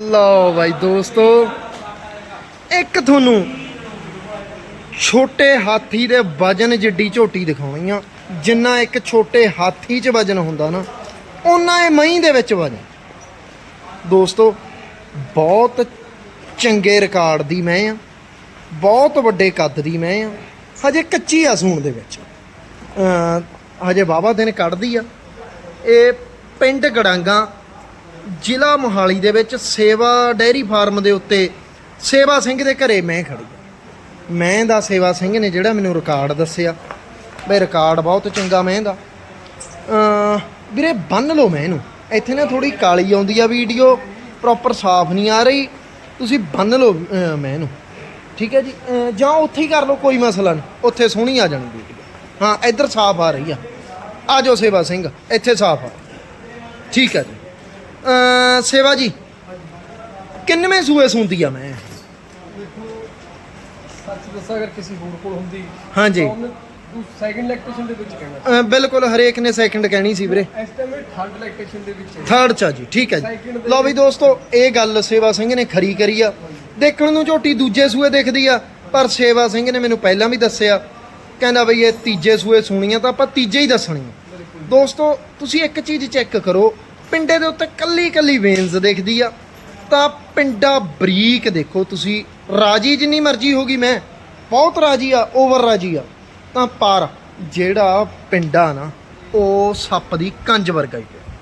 ਲਓ ਬਾਈ ਦੋਸਤੋ, ਇੱਕ ਤੁਹਾਨੂੰ ਛੋਟੇ ਹਾਥੀ ਦੇ ਵਜਨ ਜਿੱਡੀ ਝੋਟੀ ਦਿਖਾਉਣੀ ਆ। ਜਿੰਨਾ ਇੱਕ ਛੋਟੇ ਹਾਥੀ 'ਚ ਵਜਨ ਹੁੰਦਾ ਨਾ ਉਹਨਾਂ ਇਹ ਮਹੀਂ ਦੇ ਵਿੱਚ ਵਜਨ। ਦੋਸਤੋ, ਬਹੁਤ ਚੰਗੇ ਰਿਕਾਰਡ ਦੀ ਮੈਂ ਆ, ਬਹੁਤ ਵੱਡੇ ਕੱਦ ਦੀ ਮੈਂ ਆ, ਹਜੇ ਕੱਚੀ ਆ ਸੂਣ ਦੇ ਵਿੱਚ। ਹਜੇ ਬਾਬਾ ਦਿਨ ਕੱਢਦੀ ਆ। ਇਹ ਪਿੰਡ ਗੜਾਂਗਾ ਜ਼ਿਲ੍ਹਾ ਮੋਹਾਲੀ ਦੇ ਵਿੱਚ ਸੇਵਾ ਡੈਰੀ ਫਾਰਮ ਦੇ ਉੱਤੇ ਸੇਵਾ ਸਿੰਘ ਦੇ ਘਰੇ ਮੈਂ ਖੜੀ ਮੈਂ ਦਾ ਸੇਵਾ ਸਿੰਘ ਨੇ ਜਿਹੜਾ ਮੈਨੂੰ ਰਿਕਾਰਡ ਦੱਸਿਆ। ਬਈ ਰਿਕਾਰਡ ਬਹੁਤ ਚੰਗਾ ਮੈਂ ਦਾ। ਵੀਰੇ ਬੰਨ ਲਓ ਮੈਂ ਇਹਨੂੰ। ਇੱਥੇ ਨਾ ਥੋੜੀ ਕਾਲੀ ਆਉਂਦੀ ਆ ਵੀਡੀਓ ਪ੍ਰੋਪਰ ਸਾਫ਼ ਨਹੀਂ ਆ ਰਹੀ। ਤੁਸੀਂ ਬੰਨ ਲਓ ਮੈਂ ਇਹਨੂੰ। ਠੀਕ ਹੈ ਜੀ? ਜਾਂ ਉੱਥੇ ਹੀ ਕਰ ਲਓ, ਕੋਈ ਮਸਲਾ ਨਹੀਂ। ਉੱਥੇ ਸੋਹਣੀ ਆ ਜਾਣੀ ਵੀਡੀਓ ਹਾਂ, ਇੱਧਰ ਸਾਫ਼ ਆ ਰਹੀ ਆ। ਆ ਜਾਓ ਸੇਵਾ ਸਿੰਘ, ਇੱਥੇ ਸਾਫ਼ ਆ। ਠੀਕ ਹੈ ਜੀ। ਸੇਵਾ ਜੀ। ਕਿੰਨਵੇਂ ਸੂਏ ਸੁੰਦੀ ਆ ਮੈਂ? ਸੱਚ ਦੱਸਾਂ ਅਗਰ ਕਿਸੇ ਹੋਰ ਕੋਲ ਹੁੰਦੀ ਹਾਂਜੀ। ਤਾਂ ਉਹਨੇ ਤੂੰ ਸੈਕਿੰਡ ਲੈਕਟੇਸ਼ਨ ਦੇ ਵਿੱਚ ਕਹਿਣਾ। ਅਮ ਬਿਲਕੁਲ ਹਰੇਕ ਨੇ ਸੈਕਿੰਡ ਕਹਿਣੀ ਸੀ ਵੀਰੇ। ਇਸ ਟਾਈਮ ਇਹ ਥਰਡ ਲੈਕਟੇਸ਼ਨ ਦੇ ਵਿੱਚ ਹੈ। ਥਰਡ ਚ ਆ ਜੀ ਠੀਕ ਹੈ ਜੀ। Second ਦੇ ਲਓ ਵੀ ਦੋਸਤੋ ਇਹ ਗੱਲ ਸੇਵਾ ਸਿੰਘ ਨੇ ਖਰੀ ਕਰੀ ਆ। ਦੇਖਣ ਨੂੰ ਝੋਟੀ ਦੂਜੇ ਸੂਏ ਦਿਖਦੀ ਆ ਪਰ ਸੇਵਾ ਸਿੰਘ ਨੇ ਮੈਨੂੰ ਪਹਿਲਾਂ ਵੀ ਦੱਸਿਆ। ਕਹਿੰਦਾ ਬਈ ਇਹ ਤੀਜੇ ਸੂਏ ਸੁਣੀਆਂ ਤਾਂ ਆਪਾਂ ਤੀਜੇ ਹੀ ਦੱਸਣੀ ਆ। ਦੋਸਤੋ ਤੁਸੀਂ ਇੱਕ ਚੀਜ਼ ਚੈੱਕ ਕਰੋ। ਪਿੰਡੇ ਦੇ ਉੱਤੇ ਕੱਲੀ ਕੱਲੀ ਵੇਨਸ ਦਿਖਦੀ ਆ। ਤਾਂ ਪਿੰਡਾ ਬਰੀਕ ਦੇਖੋ ਤੁਸੀਂ। ਰਾਜੀ ਜਿੰਨੀ ਮਰਜ਼ੀ ਹੋਗੀ ਮੈਂ। ਬਹੁਤ ਰਾਜੀ ਆ ਓਵਰ ਰਾਜੀ ਆ। ਤਾਂ ਪਰ ਜਿਹੜਾ ਪਿੰਡਾ ਨਾ ਉਹ ਸੱਪ ਦੀ ਕੰਜ ਵਰਗਾ ਹੀ ਪਿਆ।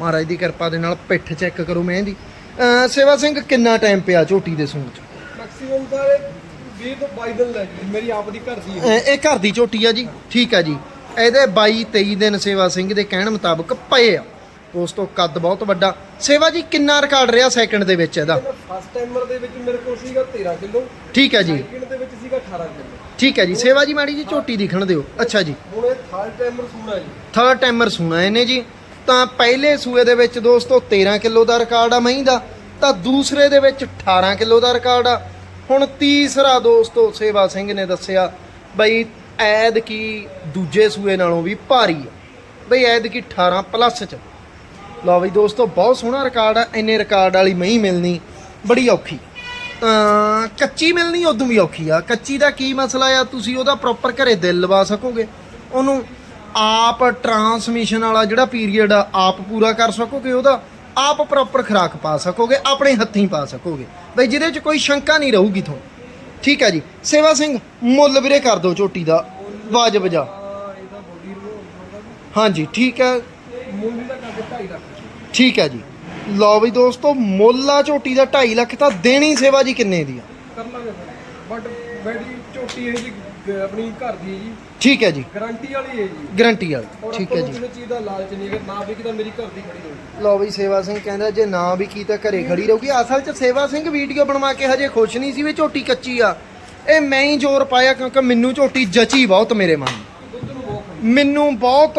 ਮਹਾਰਾਜ ਦੀ ਕਿਰਪਾ ਦੇ ਨਾਲ ਪਿੱਠ ਚੈੱਕ ਕਰੋ ਮੈਂ ਇਹਦੀ। ਸੇਵਾ ਸਿੰਘ ਕਿੰਨਾ ਟਾਈਮ ਪਿਆ ਝੋਟੀ ਦੇ ਸੂਣ ਚ? ਮੈਕਸਿਮਮ ਤਾਂ ਇਹ 20 ਤੋਂ 22 ਦਿਨ ਲੱਗ ਗਏ। ਮੇਰੀ ਆਪ ਦੀ ਘਰ ਦੀ ਹੈ ਇਹ ਘਰ ਦੀ ਝੋਟੀ ਆ ਜੀ। ਠੀਕ ਆ ਜੀ। ਇਹਦੇ 22 23 ਦਿਨ ਸੇਵਾ ਸਿੰਘ ਦੇ ਕਹਿਣ ਮੁਤਾਬਕ ਪਏ ਆ। ਦੋਸਤੋ ਕੱਦ ਬਹੁਤ ਵੱਡਾ। ਸੇਵਾ ਜੀ ਕਿੰਨਾ ਰਿਕਾਰਡ ਰਿਹਾ ਸੈਕਿੰਡ ਦੇ ਵਿੱਚ ਇਹਦਾ? ਫਸਟ ਟਾਈਮਰ ਦੇ ਵਿੱਚ ਮੇਰੇ ਕੋਲ ਸੀਗਾ 13 ਕਿਲੋ। ਠੀਕ ਹੈ ਜੀ। ਸੈਕਿੰਡ ਦੇ ਵਿੱਚ ਸੀਗਾ 18 ਕਿਲੋ। ਠੀਕ ਹੈ ਜੀ। ਸੇਵਾ ਜੀ ਮਾੜੀ ਜੀ ਝੋਟੀ ਦਿਖਣ ਦਿਓ। ਅੱਛਾ ਜੀ। ਹੁਣ ਇਹ ਥਰਡ ਟਾਈਮਰ ਸੂਣਾ ਜੀ। ਥਰਡ ਟਾਈਮਰ ਸੁਣਾ ਇਹਨੇ ਜੀ। ਤਾਂ ਪਹਿਲੇ ਸੂਏ ਦੇ ਵਿੱਚ ਦੋਸਤੋ 13 ਕਿਲੋ ਦਾ ਰਿਕਾਰਡ ਆ ਮਹੀਂ ਦਾ। ਤਾਂ ਦੂਸਰੇ ਦੇ ਵਿੱਚ 18 ਕਿਲੋ ਦਾ ਰਿਕਾਰਡ ਆ। ਹੁਣ ਤੀਸਰਾ ਦੋਸਤੋ ਸੇਵਾ ਸਿੰਘ ਨੇ ਦੱਸਿਆ ਬਈ ਐਦ ਕੀ ਦੂਜੇ ਸੂਏ ਨਾਲੋਂ ਵੀ ਭਾਰੀ ਆ। ਬਈ ਐਦ ਕੀ 18 ਪਲੱਸ ਚ। ਲਓ ਬਈ ਦੋਸਤੋ, ਬਹੁਤ ਸੋਹਣਾ ਰਿਕਾਰਡ ਆ, ਇੰਨੇ ਰਿਕਾਰਡ ਵਾਲੀ ਮਹੀਂ ਮਿਲਣੀ, ਬੜੀ ਔਖੀ। ਕੱਚੀ ਮਿਲਣੀ ਉਦੋਂ ਵੀ ਔਖੀ ਆ। ਕੱਚੀ ਦਾ ਕੀ ਮਸਲਾ ਆ, ਤੁਸੀਂ ਉਹਦਾ ਪ੍ਰੋਪਰ ਘਰੇ ਦਿਲ ਲਵਾ ਸਕੋਗੇ। ਉਹਨੂੰ ਆਪ ਟਰਾਂਸਮਿਸ਼ਨ ਵਾਲਾ ਜਿਹੜਾ ਪੀਰੀਅਡ ਆ, ਆਪ ਪੂਰਾ ਕਰ ਸਕੋਗੇ ਉਹਦਾ। ਆਪ ਪ੍ਰੋਪਰ ਖੁਰਾਕ ਪਾ ਸਕੋਗੇ, ਆਪਣੇ ਹੱਥੀਂ ਪਾ ਸਕੋਗੇ। ਬਈ ਜਿਹਦੇ 'ਚ ਕੋਈ ਸ਼ੰਕਾ ਨਹੀਂ ਰਹੂਗੀ ਤੁਹਾਨੂੰ। ਠੀਕ ਹੈ ਜੀ। ਸੇਵਾ ਸਿੰਘ, ਮੁੱਲ ਵੀਰੇ ਕਰ ਦਿਓ ਝੋਟੀ ਦਾ। ਵਾਜਬ ਜਾ। ਹਾਂਜੀ, ਠੀਕ ਹੈ ਮੁੱਲ ਦਾ ਕਰਕੇ 2.5 ਲੱਖ ਠੀਕ ਹੈ ਜੀ। ਲਓ ਵੀ ਦੋਸਤੋ ਮੁੱਲ ਝੋਟੀ ਦਾ 2.5 ਲੱਖ ਤਾਂ ਦੇਣੀ ਸੇਵਾ ਜੀ ਕਿੰਨੇ ਦੀ ਆ? ਕਰ ਲਾਂਗੇ ਬਟ ਬੈਡੀ ਝੋਟੀ ਹੈ ਜੀ ਗ- ਆਪਣੀ ਘਰ ਦੀ ਹੈ ਜੀ। ਠੀਕ ਹੈ ਜੀ। ਗਾਰੰਟੀ ਵਾਲੀ ਹੈ ਜੀ। ਗਰੰਟੀ ਵਾਲੀ ਠੀਕ ਹੈ ਜੀ। ਕਿਸੇ ਚੀਜ਼ ਦਾ ਲਾਲਚ ਨਹੀਂ ਅਗਰ ਨਾ ਵਿਕੀ ਤਾਂ ਮੇਰੀ ਘਰ ਦੀ ਖੜੀ ਹੋਊਗੀ ਲਓ ਵੀ ਸੇਵਾ ਸਿੰਘ ਕਹਿੰਦਾ ਜੇ ਨਾ ਵੀ ਕੀ ਤਾਂ ਘਰੇ ਖੜੀ ਰਹੂਗੀ। ਅਸਲ 'ਚ ਸੇਵਾ ਸਿੰਘ ਵੀਡੀਓ ਬਣਵਾ ਕੇ ਹਜੇ ਖੁਸ਼ ਨਹੀਂ ਸੀ ਵੀ ਝੋਟੀ ਕੱਚੀ ਆ। ਇਹ ਮੈਂ ਹੀ ਜ਼ੋਰ ਪਾਇਆ ਕਿਉਂਕਿ ਮੈਨੂੰ ਝੋਟੀ ਜਚੀ ਬਹੁਤ ਮੇਰੇ ਮਨ ਮੈਨੂੰ ਬਹੁਤ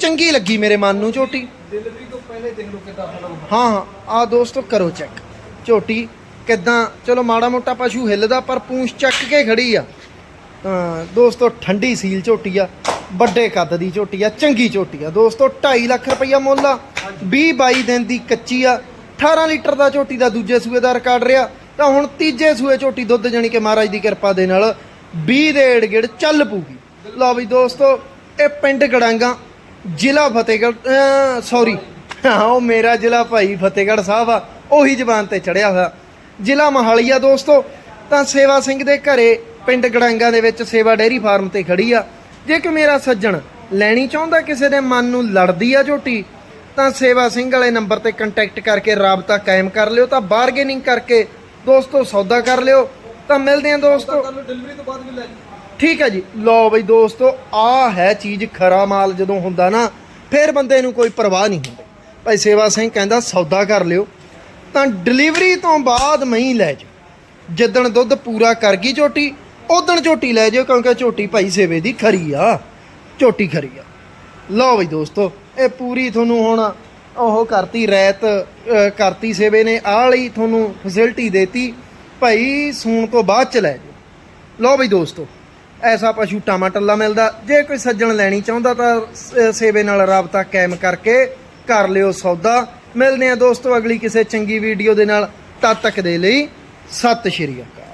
ਚੰਗੀ ਲੱਗੀ ਮੇਰੇ ਮਨ ਨੂੰ ਝੋਟੀ। ਡਿਲੀਵਰੀ ਤੋਂ ਪਹਿਲੇ ਦੇਖ ਲਓ ਕਿਦਾਂ ਆਪਣਾ ਹਾਂ ਹਾਂ ਆ ਦੋਸਤੋ ਕਰੋ ਚੈੱਕ ਝੋਟੀ ਕਿਦਾਂ ਚਲੋ ਮਾੜਾ ਮੋਟਾ ਪਸ਼ੂ ਹਿੱਲਦਾ ਪਰ ਪੂੰਛ ਚੱਕ ਕੇ ਖੜੀ ਆ। ਤਾਂ ਦੋਸਤੋ ਠੰਡੀ ਸੀਲ ਝੋਟੀ ਆ ਵੱਡੇ ਕੱਦ ਦੀ ਝੋਟੀ ਆ ਚੰਗੀ ਝੋਟੀ ਆ। ਦੋਸਤੋ 2.5 ਲੱਖ ਰੁਪਈਆ ਮੁੱਲ ਆ 20 22 ਦਿਨ ਦੀ ਕੱਚੀ ਆ 18 ਲੀਟਰ ਦਾ ਝੋਟੀ ਦਾ ਦੂਜੇ ਸੂਏ ਦਾ ਰਿਕਾਰਡ ਰਿਹਾ। ਤਾਂ ਹੁਣ ਤੀਜੇ ਸੂਏ ਝੋਟੀ ਦੁੱਧ ਜਾਣੀ ਕਿ ਮਹਾਰਾਜ ਦੀ ਕਿਰਪਾ ਦੇ ਨਾਲ 20 ਦੇ ਏੜ ਗੇੜ ਚੱਲ ਪੂਗੀ ਲਓ ਵੀ ਦੋਸਤੋ ਇਹ ਪਿੰਡ ਗੜਾਂਗਾ ਜ਼ਿਲ੍ਹਾ ਫਤਿਹਗੜ੍ਹ ਸੌਰੀ ਹਾਂ, ਉਹ ਮੇਰਾ ਜ਼ਿਲ੍ਹਾ ਭਾਈ ਫਤਿਹਗੜ੍ਹ ਸਾਹਿਬ ਆ, ਉਹੀ ਜ਼ਬਾਨ ਤੇ ਚੜਿਆ ਹੋਇਆ। ਜ਼ਿਲ੍ਹਾ ਮੋਹਾਲੀ ਆ ਦੋਸਤੋ, ਤਾਂ ਸੇਵਾ ਸਿੰਘ ਦੇ ਘਰੇ ਪਿੰਡ ਗੜਾਂਗਾ ਦੇ ਵਿੱਚ ਸੇਵਾ ਡੇਅਰੀ ਫਾਰਮ ਤੇ ਖੜੀ ਆ। ਜੇ ਕਿ ਮੇਰਾ ਸੱਜਣ ਲੈਣੀ ਚਾਹੁੰਦਾ ਕਿਸੇ ਦੇ ਮਨ ਨੂੰ ਲੜਦੀ ਆ ਝੋਟੀ, ਤਾਂ ਸੇਵਾ ਸਿੰਘ ਵਾਲੇ ਨੰਬਰ ਤੇ ਕੰਟੈਕਟ ਕਰਕੇ ਰਾਬਤਾ ਕਾਇਮ ਕਰ ਲਿਓ, ਤਾਂ ਬਾਰਗੇਨਿੰਗ ਕਰਕੇ ਦੋਸਤੋ ਸੌਦਾ ਕਰ ਲਿਓ। ਤਾਂ ਮਿਲਦੇ ਆ ਦੋਸਤੋ। ਡਿਲੀਵਰੀ ਤੋਂ ਬਾਅਦ ਵੀ ਲੈ ਠੀਕ ਹੈ ਜੀ। ਲਓ ਬਈ ਦੋਸਤੋ ਆ ਹੈ ਚੀਜ਼ ਖਰਾ ਮਾਲ ਜਦੋਂ ਹੁੰਦਾ ਨਾ, ਫਿਰ ਬੰਦੇ ਨੂੰ ਕੋਈ ਪਰਵਾਹ ਨਹੀਂ ਹੁੰਦੀ। ਭਾਈ ਸੇਵਾ ਸਿੰਘ ਕਹਿੰਦਾ, ਸੌਦਾ ਕਰ ਲਿਓ। ਤਾਂ ਡਿਲੀਵਰੀ ਤੋਂ ਬਾਅਦ ਮਹੀਂ ਲੈ ਜਾਓ। ਜਿੱਦਣ ਦੁੱਧ ਪੂਰਾ ਕਰ ਗਈ ਝੋਟੀ ਉਦਣ ਝੋਟੀ ਲੈ ਜਾਓ, ਕਿਉਂਕਿ ਝੋਟੀ ਭਾਈ ਸੇਵੇ ਦੀ ਖਰੀ ਆ। ਝੋਟੀ ਖਰੀ ਆ। ਲਓ ਬਈ ਦੋਸਤੋ, ਇਹ ਪੂਰੀ ਤੁਹਾਨੂੰ ਹੁਣ ਉਹ ਕਰਤੀ ਰੈਤ ਕਰਤੀ ਸੇਵੇ ਨੇ, ਆਹ ਵਾਲੀ ਤੁਹਾਨੂੰ ਫੈਸਿਲਿਟੀ ਦੇਤੀ। ਭਾਈ ਸੂਣ ਤੋਂ ਬਾਅਦ ਚ ਲੈ ਜਾਓ। ਲਓ ਬਈ ਦੋਸਤੋ ਐਸਾ ਪਸ਼ੂ ਟਮਾਟਰਲਾ ਮਿਲਦਾ। ਜੇ ਕੋਈ ਸੱਜਣ ਲੈਣੀ ਚਾਹੁੰਦਾ ਤਾਂ ਸ- ਸੇਵੇ ਨਾਲ ਰਾਬਤਾ ਕਾਇਮ ਕਰਕੇ ਕਰ ਲਿਓ ਸੌਦਾ। ਮਿਲਦੇ ਆ ਦੋਸਤੋ ਅਗਲੀ ਕਿਸੇ ਚੰਗੀ ਵੀਡੀਓ ਦੇ ਨਾਲ। ਤਦ ਤੱਕ ਦੇ ਲਈ ਸਤਿ ਸ਼੍ਰੀ ਅਕਾਲ।